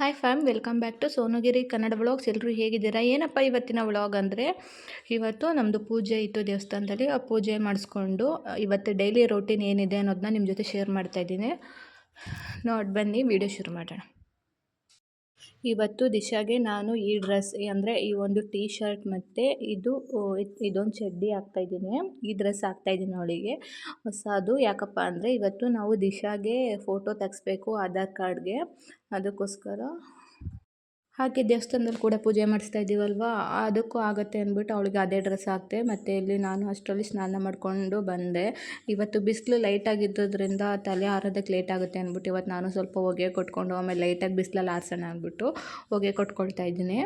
Hi fam welcome back to Sonagiri Kannada vlogs ಎಲ್ಲರೂ ಹೇಗಿದ್ದೀರಾ? ಏನಪ್ಪ ಇವತ್ತಿನ ವ್ಲಾಗ್ ಅಂದರೆ? ಇವತ್ತು ನಮ್ಮದು ಪೂಜೆ ಇತ್ತು ದೇವಸ್ಥಾನದಲ್ಲಿ. ಆ ಪೂಜೆ ಮಾಡಿಸ್ಕೊಂಡು ಇವತ್ತು ಡೈಲಿ ರೊಟೀನ್ ಏನಿದೆ ಅನ್ನೋದನ್ನ ನಿಮ್ಮ ಜೊತೆ ಶೇರ್ ಮಾಡ್ತಾ ಇದ್ದೀನಿ. ನೋಡಿ, ಬನ್ನಿ ವಿಡಿಯೋ ಶುರು ಮಾಡೋಣ. ಇವತ್ತು ದಿಶಾಗೆ ನಾನು ಈ ಡ್ರೆಸ್, ಅಂದರೆ ಈ ಒಂದು ಟೀ ಶರ್ಟ್ ಮತ್ತು ಇದು ಇದೊಂದು ಚಡ್ಡಿ ಹಾಕ್ತಾಯಿದ್ದೀನಿ ಈ ಡ್ರೆಸ್ ಹಾಕ್ತಾಯಿದ್ದೀನಿ ಅವಳಿಗೆ. ಹೊಸದು, ಯಾಕಪ್ಪ ಅಂದರೆ ಇವತ್ತು ನಾವು ದಿಶಾಗೆ ಫೋಟೋ ತೆಗೆಸ್ಬೇಕು, ಆಧಾರ್ ಕಾರ್ಡ್ಗೆ. ಅದಕ್ಕೋಸ್ಕರ ಹಾಗೆ ದೇವಸ್ಥಾನದಲ್ಲಿ ಕೂಡ ಪೂಜೆ ಮಾಡಿಸ್ತಾ ಇದ್ದೀವಲ್ವಾ? ಅದಕ್ಕೂ ಆಗುತ್ತೆ ಅಂದ್ಬಿಟ್ಟು ಅವಳಿಗೆ ಅದೇ ಡ್ರೆಸ್ ಹಾಕಿದೆ, ಮತ್ತು ಇಲ್ಲಿ ನಾನು ಅಷ್ಟರಲ್ಲಿ ಸ್ನಾನ ಮಾಡಿಕೊಂಡು ಬಂದೆ. ಇವತ್ತು ಬಿಸಿಲು ಲೈಟಾಗಿದ್ದರಿಂದ ತಲೆ ಆರೋದಕ್ಕೆ ಲೇಟ್ ಆಗುತ್ತೆ ಅಂದ್ಬಿಟ್ಟು ಇವತ್ತು ನಾನು ಸ್ವಲ್ಪ ಹೊಗೆ ಕೊಟ್ಕೊಂಡು, ಆಮೇಲೆ ಲೈಟಾಗಿ ಬಿಸಿಲಲ್ಲಿ ಆರಿಸೋಣ ಅಂದ್ಬಿಟ್ಟು ಹೊಗೆ ಕೊಟ್ಕೊಳ್ತಾ ಇದ್ದೀನಿ.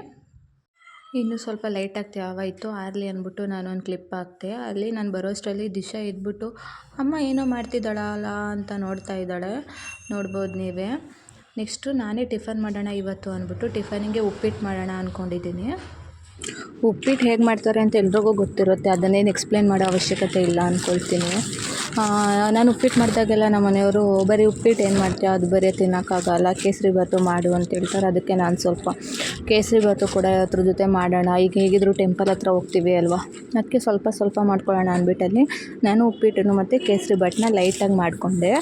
ಇನ್ನು ಸ್ವಲ್ಪ ಲೈಟಾಗಿ ತ್ಯಾವ ಇತ್ತು ಆರಲಿ ಅಂದ್ಬಿಟ್ಟು ನಾನು ಒಂದು ಕ್ಲಿಪ್ ಹಾಕ್ತೆ ಅಲ್ಲಿ ನಾನು ಬರೋಷ್ಟರಲ್ಲಿ ದಿಶ ಇದ್ಬಿಟ್ಟು ಅಮ್ಮ, ಏನೋ ಮಾಡ್ತಿದ್ದಾಳಲ್ಲ? ಅಂತ ನೋಡ್ತಾ ಇದ್ದಾಳೆ. ನೋಡ್ಬೋದು ನೀವೇ. ನೆಕ್ಸ್ಟು ನಾನೇ ಟಿಫನ್ ಮಾಡೋಣ ಇವತ್ತು ಅಂದ್ಬಿಟ್ಟು ಟಿಫನಿಗೆ ಉಪ್ಪಿಟ್ಟು ಮಾಡೋಣ ಅಂದ್ಕೊಂಡಿದ್ದೀನಿ. ಉಪ್ಪಿಟ್ಟು ಹೇಗೆ ಮಾಡ್ತಾರೆ ಅಂತ ಎಲ್ರಿಗೂ ಗೊತ್ತಿರುತ್ತೆ, ಅದನ್ನೇನು ಎಕ್ಸ್ಪ್ಲೇನ್ ಮಾಡೋ ಅವಶ್ಯಕತೆ ಇಲ್ಲ ಅಂದ್ಕೊಳ್ತೀನಿ ನಾನು ಉಪ್ಪಿಟ್ಟು ಮಾಡಿದಾಗೆಲ್ಲ ನಮ್ಮ ಮನೆಯವರು, ಬರೀ ಉಪ್ಪಿಟ್ಟು ಏನು ಮಾಡ್ತೀಯ, ಅದು ಬರೀ ತಿನ್ನೋಕ್ಕಾಗಲ್ಲ, ಕೇಸರಿ ಭಾತು ಮಾಡು ಅಂತ ಹೇಳ್ತಾರೆ. ಅದಕ್ಕೆ ನಾನು ಸ್ವಲ್ಪ ಕೇಸರಿ ಭಾತು ಕೂಡ ಅದ್ರ ಜೊತೆ ಮಾಡೋಣ. ಈಗ ಹೇಗಿದ್ರು ಟೆಂಪಲ್ ಹತ್ರ ಹೋಗ್ತೀವಿ ಅಲ್ವಾ? ಅದಕ್ಕೆ ಸ್ವಲ್ಪ ಸ್ವಲ್ಪ ಮಾಡ್ಕೊಳ್ಳೋಣ ಅಂದ್ಬಿಟ್ಟಲ್ಲಿ ನಾನು ಉಪ್ಪಿಟ್ಟನ್ನು ಮತ್ತು ಕೇಸರಿ ಭಾತನ್ನ ಲೈಟಾಗಿ ಮಾಡಿಕೊಂಡೆ.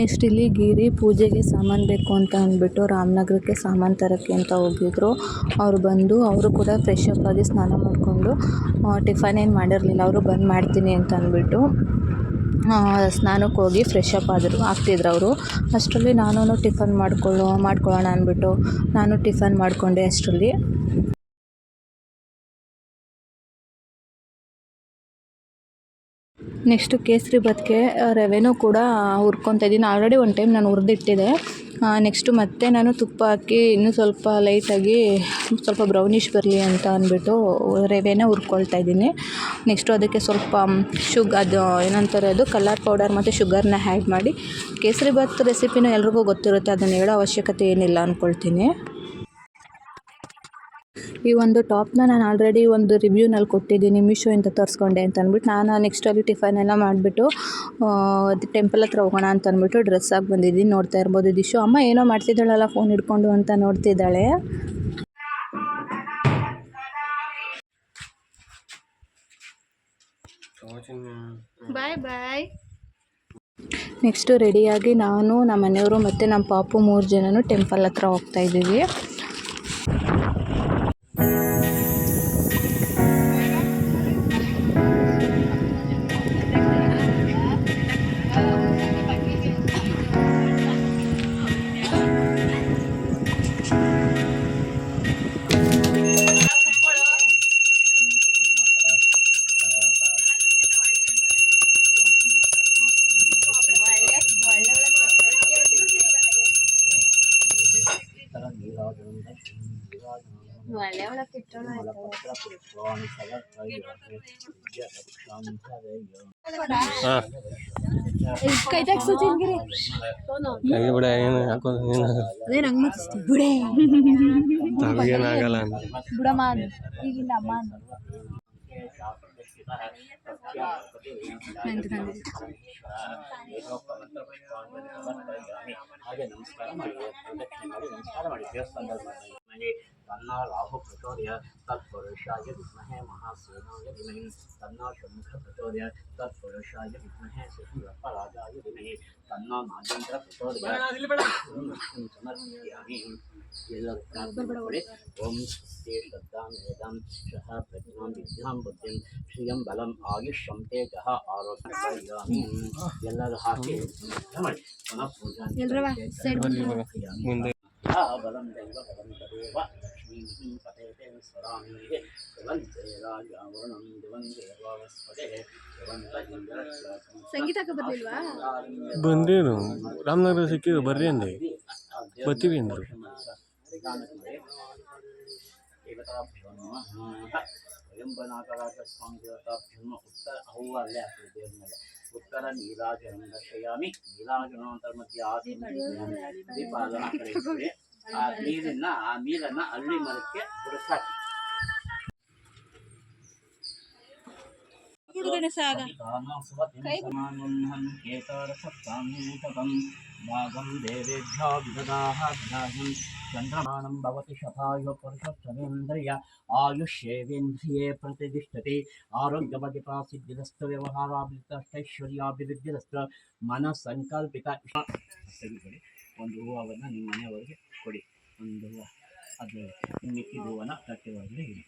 ನೆಕ್ಸ್ಟ್ ಇಲ್ಲಿ ಗಿರಿ ಪೂಜೆಗೆ ಸಾಮಾನು ಬೇಕು ಅಂತ ಅಂದ್ಬಿಟ್ಟು ರಾಮನಗರಕ್ಕೆ ಸಾಮಾನು ತರೋಕ್ಕೆ ಅಂತ ಹೋಗಿದ್ರು. ಅವ್ರು ಬಂದು, ಅವರು ಕೂಡ ಫ್ರೆಶ್ ಅಪ್ ಆಗಿ ಸ್ನಾನ ಮಾಡಿಕೊಂಡು ಟಿಫನ್ ಏನು ಮಾಡಿರಲಿಲ್ಲ, ಅವರು ಬಂದು ಮಾಡ್ತೀನಿ ಅಂತ ಅಂದ್ಬಿಟ್ಟು ಸ್ನಾನಕ್ಕೆ ಹೋಗಿ ಫ್ರೆಶ್ ಅಪ್ ಆದರು, ಆಗ್ತಿದ್ರು ಅವರು. ಅಷ್ಟರಲ್ಲಿ ನಾನು ಟಿಫನ್ ಮಾಡ್ಕೊಳ್ಳೋ, ಮಾಡ್ಕೊಳ್ಳೋಣ ಅಂದ್ಬಿಟ್ಟು, ನಾನು ಟಿಫನ್ ಮಾಡಿಕೊಂಡೆ ಅಷ್ಟರಲ್ಲಿ. ನೆಕ್ಸ್ಟು ಕೇಸರಿ ಭಾತ್ಗೆ ರವೆನೂ ಕೂಡ ಹುರ್ಕೊತಾ ಇದ್ದೀನಿ. ಆಲ್ರೆಡಿ ಒಂದು ಟೈಮ್ ನಾನು ಹುರಿದಿಟ್ಟಿದೆ. ನೆಕ್ಸ್ಟು ಮತ್ತೆ ನಾನು ತುಪ್ಪ ಹಾಕಿ ಇನ್ನೂ ಸ್ವಲ್ಪ ಲೈಟಾಗಿ ಸ್ವಲ್ಪ ಬ್ರೌನಿಷ್ ಬರಲಿ ಅಂತ ಅಂದ್ಬಿಟ್ಟು ರವೆನ ಹುರ್ಕೊಳ್ತಾ ಇದ್ದೀನಿ. ನೆಕ್ಸ್ಟು ಅದಕ್ಕೆ ಸ್ವಲ್ಪ ಶುಗ್ ಅದು ಏನಂತಾರೆ ಅದು ಕಲರ್ ಪೌಡರ್ ಮತ್ತು ಶುಗರ್ನ ಆ್ಯಡ್ ಮಾಡಿ. ಕೇಸರಿ ಭಾತ್ ರೆಸಿಪಿನೂ ಎಲ್ರಿಗೂ ಗೊತ್ತಿರುತ್ತೆ, ಅದನ್ನು ಹೇಳೋ ಅವಶ್ಯಕತೆ ಏನಿಲ್ಲ ಅಂದ್ಕೊಳ್ತೀನಿ ಈ ಒಂದು ಟಾಪ್ನ ನಾನು ಆಲ್ರೆಡಿ ಒಂದು ರಿವ್ಯೂನಲ್ಲಿ ಕೊಟ್ಟಿದ್ದೀನಿ ಮೀಶೋಯಿಂದ ತರಿಸ್ಕೊಂಡೆ ಅಂತ ಅಂದ್ಬಿಟ್ಟು. ನಾನು ನೆಕ್ಸ್ಟ್ ಅಲ್ಲಿ ಟಿಫನ್ ಎಲ್ಲ ಮಾಡಿಬಿಟ್ಟು ಟೆಂಪಲ್ ಹತ್ರ ಹೋಗೋಣ ಅಂತ ಅಂದ್ಬಿಟ್ಟು ಡ್ರೆಸ್ ಆಗಿ ಬಂದಿದ್ದೀನಿ. ನೋಡ್ತಾ ಇರ್ಬೋದು ದಿಶು. ಅಮ್ಮ ಏನೋ ಮಾಡ್ತಿದ್ದಾಳಲ್ಲ ಫೋನ್ ಹಿಡ್ಕೊಂಡು ಅಂತ ನೋಡ್ತಿದ್ದಾಳೆ. ಬಾಯ್ ಬಾಯ್ ನೆಕ್ಸ್ಟು ರೆಡಿಯಾಗಿ ನಾನು ನಮ್ಮ ಮನೆಯವರು ಮತ್ತು ನಮ್ಮ ಪಾಪು ಮೂರು ಜನನು ಟೆಂಪಲ್ ಹತ್ರ ಹೋಗ್ತಾ ಬಿಡ ಏನು ಹಾಕೋದು ಏನು ಅದೇ ನಂಗೆ ಮುಚ್ಚಿಸ್ತಿ ಬಿಡೆ ತಮಗೇನಾಗಲ್ಲ ಬಿಡಮ್ಮ. ಈಗಿಲ್ಲ ಅಮ್ಮ. ಹಾಗೆ ನಮಸ್ಕಾರ ಮಾಡಿ ನಮಸ್ಕಾರ ಮಾಡಿ ದೇವಸ್ಥಾನದಲ್ಲಿ ಮಾಡಿ ತನ್ನ ರಾಹು ಪ್ರಚೋದಯ ತತ್ಪುರುಷಾಯ ವಿದ್ಮಹೆ ಮಹಾಸೇನಾಯ ಧಿಮಹಿ ತನ್ನ ಶಂಖ ಪ್ರಚೋದಯ ತತ್ಪುರುಷಾಯ ವಿದ್ಮಹೆ ಸುಖೀರಪ್ಪ ರಾಜಾಯ ಧಿಮಹಿ ತನ್ನ ನಾಗೇಂದ್ರ ಪ್ರಚೋದಯ ಓಂ ಲಕ್ಷ್ಮೀ ಸಮರ್ಪಯಾಮಿ ಎಲ್ಲರೂ ಪ್ರಾರ್ಥನೆ ಮಾಡಿ ಓಂ ಸ್ವಸ್ತಿ ಶ್ರದ್ಧಾಂ ವೇದಾಂ ಶಃ ಪ್ರಜ್ಞಾಂ ವಿದ್ಯಾಂ ಬುದ್ಧಿಂ ಶ್ರಿಯಂ ಬಲಂ ಆಯುಷ್ಯಂ ತೇಜಃ ಆರೋಗ್ಯಯಾಮಿ ಎಲ್ಲರೂ ಹಾಕಿ ನಮಸ್ಕಾರ ಮಾಡಿ ಪುನಃ ಪೂಜಾ ತದೇವ ಲಕ್ಷ್ಮೀ ಪತೇತೆ ಸ್ವರಾಮಿ ಧ್ರುವಂತೆ ರಾಜಾವರಣಂ ಧ್ರುವಂತೆ ವಾವಸ್ಪತೆ ಧ್ರುವಂತ ಇಂದ್ರಶ್ಲಾಸಂ ಸಂಗೀತಕ್ಕೆ ಬರ್ಲಿಲ್ವಾ ಬಂದೇನು. ರಾಮನಗರ ಸಿಕ್ಕಿದ್ರು ಬರ್ರಿ ಅಂದೆ. ಬರ್ತೀವಿ ಅಂದರು. ಸ್ವಾಮಿ ದೇವತಾಭ್ಯೋ ನಮಃ ಉತ್ತರ ಅವು ಅಲ್ಲೇ ಆಗ್ತದೆ ದೇವ್ರ ಮೇಲೆ ಉತ್ತರ ನೀರಾಜನಂ ದರ್ಶಯಾಮಿ ನೀರಾಜನಾಂತರ ಮಧ್ಯೆ ಆದಿ ದೀಪಾಲನ ಕಡೆ. ಆ ನೀರನ್ನ ಆ ನೀರನ್ನ ಅರಳಿ प्रतिष्ठते ಒಂದು ಹೂವನ್ನು ನಿಮ್ಮ ಮನೆಯವರಿಗೆ ಕೊಡಿ. ಒಂದು ಹೂವು. ಅದು ಮಿಕ್ಕಿದ ಹೂವನ್ನ ತಟ್ಟೆ ಒಳಗಡೆ ಇಡಿ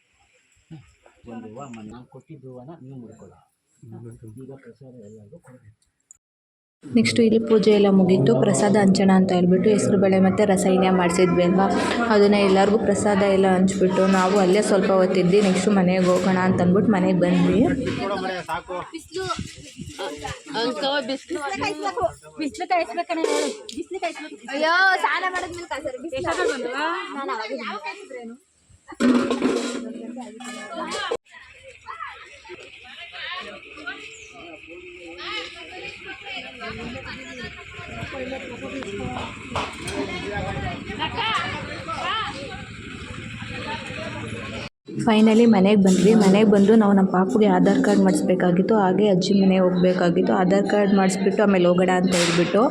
ಒಂದು ಹೂವು ಮನೆ ನಾನು ಕೊಟ್ಟಿದ್ದ ಹೂವನ್ನ ನೀವು ಮುಡ್ಕೊಳ್ಳಿ. ಈಗ ಪ್ರಸಾದ ಎಲ್ಲರಿಗೂ ಕೊಡಬೇಕು. ನೆಕ್ಸ್ಟು ಇಲ್ಲಿ ಪೂಜೆ ಎಲ್ಲ ಮುಗೀತು. ಪ್ರಸಾದ ಹಂಚೋಣ ಅಂತ ಹೇಳ್ಬಿಟ್ಟು ಹೆಸರುಬೇಳೆ ಮತ್ತು ರಸೈನ್ಯ ಮಾಡಿಸಿದ್ವಿ ಅಲ್ವಾ? ಅದನ್ನು ಎಲ್ಲರಿಗೂ ಪ್ರಸಾದ ಎಲ್ಲ ಹಂಚ್ಬಿಟ್ಟು ನಾವು ಅಲ್ಲೇ ಸ್ವಲ್ಪ ಹೊತ್ತಿದ್ವಿ. ನೆಕ್ಸ್ಟು ಮನೆಗೆ ಹೋಗೋಣ ಅಂತ ಅಂದ್ಬಿಟ್ಟು ಮನೆಗೆ ಬಂದ್ವಿ. ಬಿಸ್ಲು ಕಾಯಿಸ್ಬೇಕಣ್ಣ ಹೇಳು ಬಿಸ್ಲು ಕಾಯಿಸ್ಬೇಕು ಅಯ್ಯೋ ಸ್ನಾನ ಮಾಡಿದ್ಮೇಲೆ ಕಾಯ್ಸರು ಬಿಸ್ಲು ನಾನು ಅವಾಗ ಫೈನಲಿ ಮನೆಗೆ ಬಂದ್ವಿ. ಮನೆಗೆ ಬಂದು ನಾವು ನಮ್ಮ ಪಾಪುಗೆ ಆಧಾರ್ ಕಾರ್ಡ್ ಮಾಡಿಸ್ಬೇಕಾಗಿತ್ತು. ಹಾಗೆ ಅಜ್ಜಿ ಮನೆಗೆ ಹೋಗಬೇಕಾಗಿತ್ತು. ಆಧಾರ್ ಕಾರ್ಡ್ ಮಾಡಿಸ್ಬಿಟ್ಟು ಆಮೇಲೆ ಹೋಗೋಣ ಅಂತ ಹೇಳ್ಬಿಟ್ಟು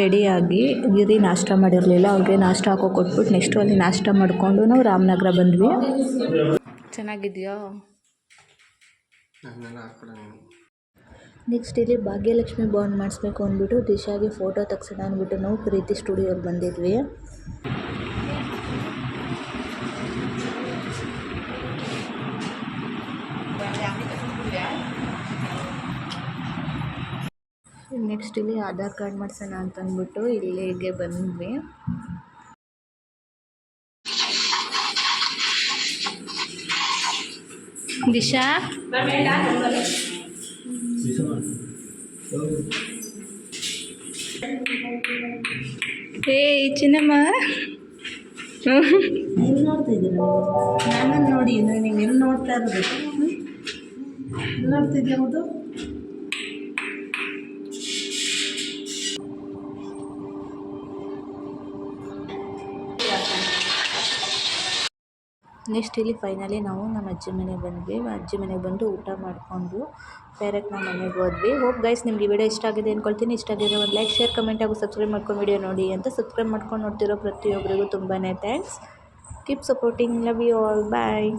ರೆಡಿಯಾಗಿ ಗಿರಿ ನಾಷ್ಟ ಮಾಡಿರಲಿಲ್ಲ. ಅವ್ರಿಗೆ ನಾಷ್ಟ ಹಾಕೋ ಕೊಟ್ಬಿಟ್ಟು ನೆಕ್ಸ್ಟು ಅಲ್ಲಿ ನಾಷ್ಟ ಮಾಡಿಕೊಂಡು ನಾವು ರಾಮನಗರ ಬಂದ್ವಿ. ಚೆನ್ನಾಗಿದೆಯಾ? ನೆಕ್ಸ್ಟ್ ಇಲ್ಲಿ ಭಾಗ್ಯಲಕ್ಷ್ಮಿ ಬಾಂಡ್ ಮಾಡಿಸ್ಬೇಕು ಅಂದ್ಬಿಟ್ಟು ದಿಶಾಗೆ ಫೋಟೋ ತೆಗ್ಸೋಣ ಅಂದ್ಬಿಟ್ಟು ನಾವು ಪ್ರೀತಿ ಸ್ಟುಡಿಯೋಗೆ ಬಂದಿದ್ವಿ. ನೆಕ್ಸ್ಟ್ ಇಲ್ಲಿ ಆಧಾರ್ ಕಾರ್ಡ್ ಮಾಡ್ಸೋಣ ಅಂತ ಅಂದ್ಬಿಟ್ಟು ಇಲ್ಲಿಗೆ ಬಂದ್ವಿ. ದಿಶಾ? ಏ ಚಿನ್ನಮ್ಮ? ನೀವು ನೋಡ್ತಾ ಇದ್ದೀರಾ ನನ್ನನ್ನು ನೋಡಿ ನೀವು ಎಲ್ಲಿ ನೋಡ್ತಾ ಇರೋದು ಎಲ್ಲಿ ನೋಡ್ತಿದ್ಯಾ ಹೌದು ನೆಕ್ಸ್ಟ್ ಇಲ್ಲಿ ಫೈನಲಿ ನಾವು ನಮ್ಮ ಅಜ್ಜಿ ಮನೆಗೆ ಬಂದ್ವಿ. ಅಜ್ಜಿ ಮನೆಗೆ ಬಂದು ಊಟ ಮಾಡಿಕೊಂಡು ಡೈರೆಕ್ಟ್ ನಾವು ಮನೆಗೆ ಹೋದ್ವಿ. ಹೋಪ್ ಗೈಸ್ ನಿಮ್ಗೆ ವಿಡಿಯೋ ಇಷ್ಟ ಆಗಿದೆ ಅಂದ್ಕೊಳ್ತೀನಿ ಇಷ್ಟ ಆಗಿದ್ರೆ ಒಂದು ಲೈಕ್ ಶೇರ್ ಕಮೆಂಟ್ ಹಾಗೂ ಸಬ್ಸ್ಕ್ರೈಬ್ ಮಾಡ್ಕೊಂಡು ವಿಡಿಯೋ ನೋಡಿ ಅಂತ ಸಬ್ಸ್ಕ್ರೈಬ್ ಮಾಡ್ಕೊಂಡು ನೋಡ್ತಿರೋ ಪ್ರತಿಯೊಬ್ಬರಿಗೂ ತುಂಬಾ thanks keep supporting love you all bye